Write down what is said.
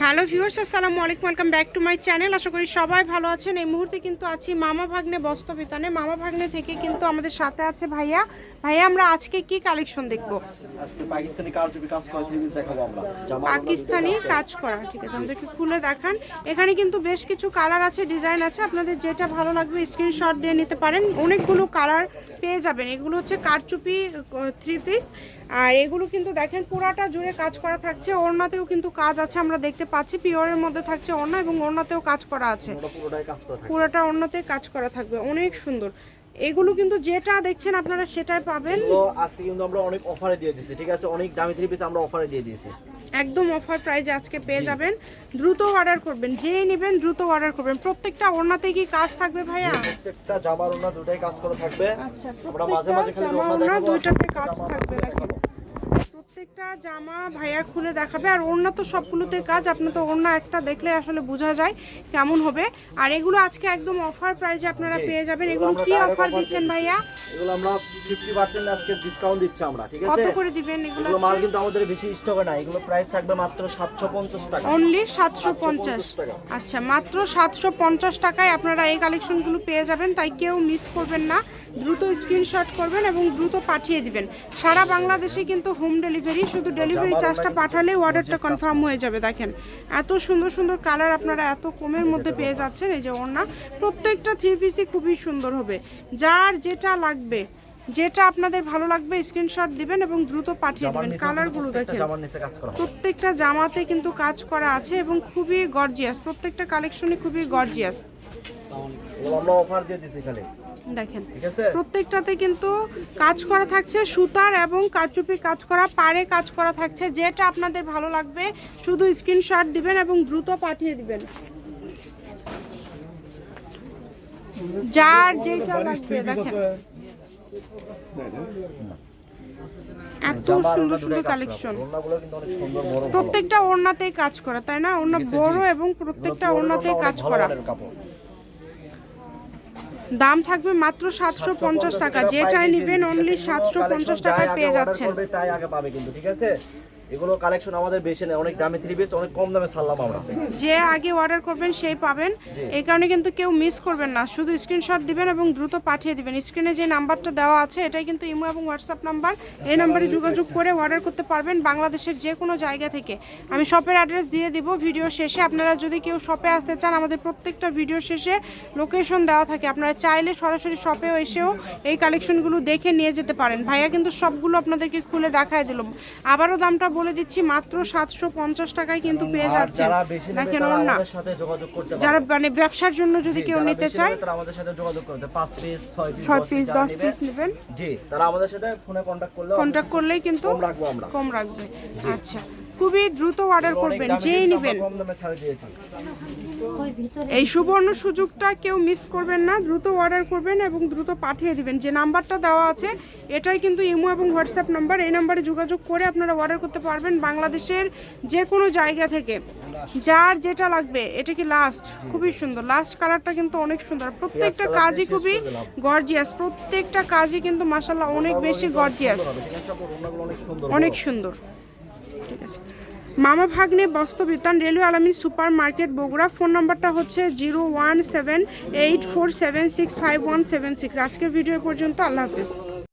Hello viewers, আসসালামু আলাইকুম, welcome back to my channel. আশা করি সবাই ভালো আছেন। এই মুহূর্তে কিন্তু আছি মামা ভাগ্নে বস্তবিতানে মামা ভাগ্নে থেকে কিন্তু আমাদের সাথে আছে ভাইয়া। ভাইয়া আমরা আজকে কি কালেকশন দেখব? আজকে পাকিস্তানি কারচুপি কাজ করা থ্রি পিস দেখাবো আমরা। পাকিস্তানি কাজ করা ঠিক আছে আমাদেরকে খুলে দেখান। এখানে কিন্তু বেশ কিছু কালার আছে ডিজাইন আছে আপনাদের যেটা ভালো লাগবে স্ক্রিনশট দিয়ে নিতে পারেন। অনেকগুলো কালার পেয়ে যাবেন। এগুলো হচ্ছে কারচুপি থ্রি পিস আর এগুলো কিন্তু দেখেন পুরাটা জুড়ে কাজ করা থাকছে। ওড়নাতেও কিন্তু কাজ আছে আমরা দেখতে পাচ্ছি। পিওরের মধ্যে থাকছে ওড়না এবং ওড়নাতেও কাজ করা আছে। পুরোটা ওড়নাতে কাজ করা থাকবে। অনেক সুন্দর। এগুলো কিন্তু যেটা দেখছেন আপনারা সেটাই পাবেন। তো আজকে কিন্তু আমরা অনেক অফারে দিয়ে দিয়েছি ঠিক আছে? অনেক দামি থ্রি পিস আমরা অফারে দিয়ে দিয়েছি। একদম অফার প্রাইজে আজকে পেয়ে যাবেন। দ্রুত অর্ডার করবেন যে নেবেন দ্রুত অর্ডার করবেন। প্রত্যেকটা ওড়নাতে কি কাজ থাকবে ভাইয়া? প্রত্যেকটা জামার ওনা দুটাই কাজ করা থাকবে। আচ্ছা আমরা মাঝে মাঝে খালি ওড়না ওড়না দেখাবো। দুইটাতে কাজ থাকবে ওড়না দেখেন। দেখাবো। প্রত্যেকটা জামা ভাইয়া খুলে দেখাবে। আর ওড়না তো সবগুলোতে কাজ আপনার তো ওড়না একটা দেখলে আসলে বোঝা যায় কেমন হবে। আর এগুলো আজকে একদম অফার প্রাইজে আপনারা পেয়ে যাবেন। এগুলো এগুলো কি অফার দিচ্ছেন ভাইয়া? এগুলো আমরা ফিফটি পার্সেন্ট আজকে ডিসকাউন্ট দিচ্ছি আমরা ঠিক কত করে দিবেন এগুলো এগুলো মাল কিন্তু আমাদের বেশি স্টকে না এগুলো প্রাইস থাকবে মাত্র সাতশো পঞ্চাশ টাকা। অনলি সাতশো পঞ্চাশ। আচ্ছা মাত্র সাতশো পঞ্চাশ টাকায় আপনারা এই কালেকশনগুলো পেয়ে যাবেন তাই কেউ মিস করবেন না। দ্রুত স্ক্রিনশট করবেন এবং দ্রুত পাঠিয়ে দিবেন। সারা বাংলাদেশে কিন্তু হোম ডেলিভারি শুধু ডেলিভারি চার্জটা পাঠালেই অর্ডারটা কনফার্ম হয়ে যাবে দেখেন। এত সুন্দর সুন্দর কালার আপনারা এত কমের মধ্যে পেয়ে যাচ্ছেন এই যে ওড়না। প্রত্যেকটা থ্রি পিসই খুবই সুন্দর হবে। যার যেটা লাগবে। যেটা আপনাদের ভালো লাগবে স্ক্রিনশট দিবেন এবং দ্রুত পাঠিয়ে দিবেন। কালারগুলো দেখেন। প্রত্যেকটা জামাতে কিন্তু কাজ করা আছে এবং খুবই গর্জিয়াস প্রত্যেকটা কালেকশনই খুবই গর্জিয়াস দেখেন। প্রত্যেকটাতে কিন্তু কাজ করা থাকছে সুতার এবং কারচুপি কাজ করা পাড়ে কাজ করা থাকছে। যেটা আপনাদের ভালো লাগবে শুধু স্ক্রিনশট দিবেন এবং দ্রুত পাঠিয়ে দিবেন। যার যেটা লাগবে দেখেন। এত সুন্দর সুন্দর। কালেকশন। প্রত্যেকটা ওড়নাতেই কাজ করা তাই না? ওড়না বড় এবং প্রত্যেকটা ওড়নাতে কাজ করা। দাম থাকবে মাত্র সাতশো পঞ্চাশ টাকা। যেটাই নিবেন নেবেন অনলি সাতশো পঞ্চাশ টাকায় পেয়ে যাচ্ছেন। তাই আগে পাবে কিন্তু ঠিক আছে? এগুলো কালেকশন আমাদের বেশি নেই অনেক দামে থ্রি পিস অনেক কম দামে ছাড়লাম আমরা। যে আগে অর্ডার করবেন সেই পাবেন। এই কারণে কিন্তু কেউ মিস করবেন না শুধু স্ক্রিনশট দিবেন এবং দ্রুত পাঠিয়ে দিবেন। স্ক্রিনে যে নাম্বারটা দেওয়া আছে এটাই কিন্তু ইমো এবং হোয়াটসঅ্যাপ নাম্বার এই নাম্বারে যোগাযোগ করে অর্ডার করতে পারবেন বাংলাদেশের যে কোনো জায়গা থেকে। আমি শপের অ্যাড্রেস দিয়ে দিব ভিডিও শেষে। আপনারা যদি কেউ শপে আসতে চান আমাদের প্রত্যেকটা ভিডিও শেষে লোকেশন দেওয়া থাকে। আপনারা চাইলে সরাসরি শপেও এসেও এই কালেকশনগুলো দেখে নিয়ে যেতে পারেন। ভাইয়া কিন্তু সবগুলো আপনাদেরকে খুলে দেখায় দিল। আবারও দামটা বলে দিচ্ছি মাত্র সাতশো পঞ্চাশ টাকায় কিন্তু পেয়ে যাচ্ছে না কেন না সাথে যোগাযোগ করতে যারা মানে ব্যবসার জন্য যদি কেউ নিতে চায় আমাদের সাথে যোগাযোগ করতে পাঁচ পিস ছয় পিস দশ পিস নেবেন। জি তারা আমাদের সাথে ফোনে কন্ট্যাক্ট করলে কন্ট্যাক্ট করলেই কিন্তু কম রাখব আমরা। কম রাখবে। আচ্ছা খুবই দ্রুত অর্ডার করবেন যেই নেবেন। এই সুবর্ণ সুযোগটা কেউ মিস করবেন না দ্রুত অর্ডার করবেন এবং দ্রুত পাঠিয়ে দিবেন। যে নাম্বারটা দেওয়া আছে এটাই কিন্তু ইমো এবং হোয়াটসঅ্যাপ নাম্বার। এই নাম্বারে যোগাযোগ করে আপনারা অর্ডার করতে পারবেন বাংলাদেশের যে কোনো জায়গা থেকে। যার যেটা লাগবে এটা কি লাস্ট খুবই সুন্দর। লাস্ট কালারটা কিন্তু অনেক সুন্দর। প্রত্যেকটা কাজই খুবই গর্জিয়াস প্রত্যেকটা কাজই কিন্তু মাসাল্লাহ অনেক বেশি গর্জিয়াস অনেক। সুন্দর। ঠিক আছে। মামা ভাগ্নে বস্তবিতান railway Alamin super market Bogura. Phone নম্বরটা হচ্ছে zero one seven eight four seven six five one seven six. আজকের ভিডিও পর্যন্ত, আল্লাহ হাফিজ।